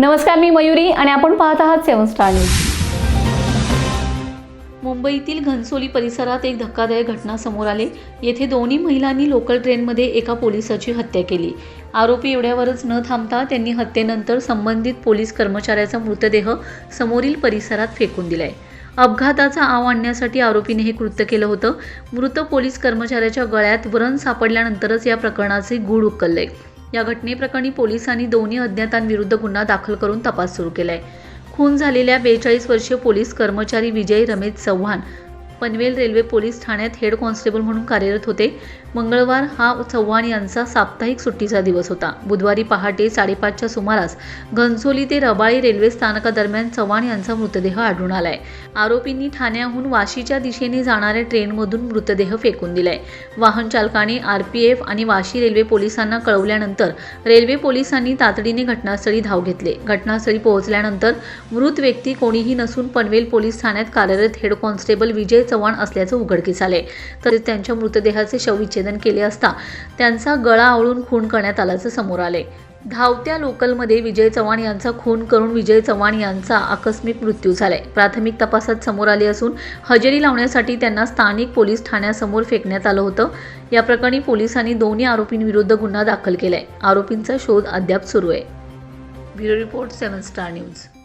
नमस्कार मी मयुरी आणि आपण पाहत आहात सेवन स्टार न्यूज. मुंबईतील घनसोली परिसरात एक धक्कादायक घटना समोर आली. येथे दोन्ही महिलांनी लोकल ट्रेनमध्ये एका पोलिसाची हत्या केली. आरोपी एवढ्यावरच न थांबता त्यांनी हत्येनंतर संबंधित पोलीस कर्मचाऱ्याचा मृतदेह समोरील परिसरात फेकून दिलाय. अपघाताचा आव आणण्यासाठी आरोपीने हे कृत्य केलं होतं. मृत पोलीस कर्मचाऱ्याच्या गळ्यात व्रण सापडल्यानंतरच या प्रकरणाचे गूढ उकललंय. या घटनेप्रकरणी पोलिसांनी दोन्ही अज्ञातांविरुद्ध गुन्हा दाखल करून तपास सुरू केलाय. खून झालेल्या बेचाळीस वर्षीय पोलीस कर्मचारी विजय रमेश चव्हाण पनवेल रेल्वे पोलीस ठाण्यात हेड कॉन्स्टेबल म्हणून कार्यरत होते. मंगळवार हा चव्हाण यांचा साप्ताहिक सुट्टीचा दिवस होता. बुधवारी पहाटे साडेपाचच्या सुमारास घनसोली ते रबाळी रेल्वे स्थानकादरम्यान चव्हाण यांचा मृतदेह आढळून आलाय. आरोपींनी ठाण्याहून वाशीच्या दिशेने जाणाऱ्या ट्रेनमधून मृतदेह फेकून दिलाय. वाहन चालकाने आरपीएफ आणि वाशी रेल्वे पोलिसांना कळवल्यानंतर रेल्वे पोलिसांनी तातडीने घटनास्थळी धाव घेतले. घटनास्थळी पोहोचल्यानंतर मृत व्यक्ती कोणीही नसून पनवेल पोलीस ठाण्यात कार्यरत हेड कॉन्स्टेबल विजय चव्हाण असल्याचं उघडकीस आले तसेच त्यांच्या मृतदेहाचे शवविच्छेदन केले असता त्यांचा गळा आवळून खून करण्यात आल्याचं समोर आले धावत्या लोकलमध्ये विजय चव्हाण यांचा खून करून विजय चव्हाण यांचा आकस्मिक मृत्यू झालाय. प्राथमिक तपासात समोर आले असून हजेरी लावण्यासाठी त्यांना स्थानिक पोलीस ठाण्यासमोर फेकण्यात आलं होतं. या प्रकरणी पोलिसांनी दोन्ही आरोपींविरुद्ध गुन्हा दाखल केलाय. आरोपींचा शोध अद्याप सुरू आहे. Bureau report seven star news.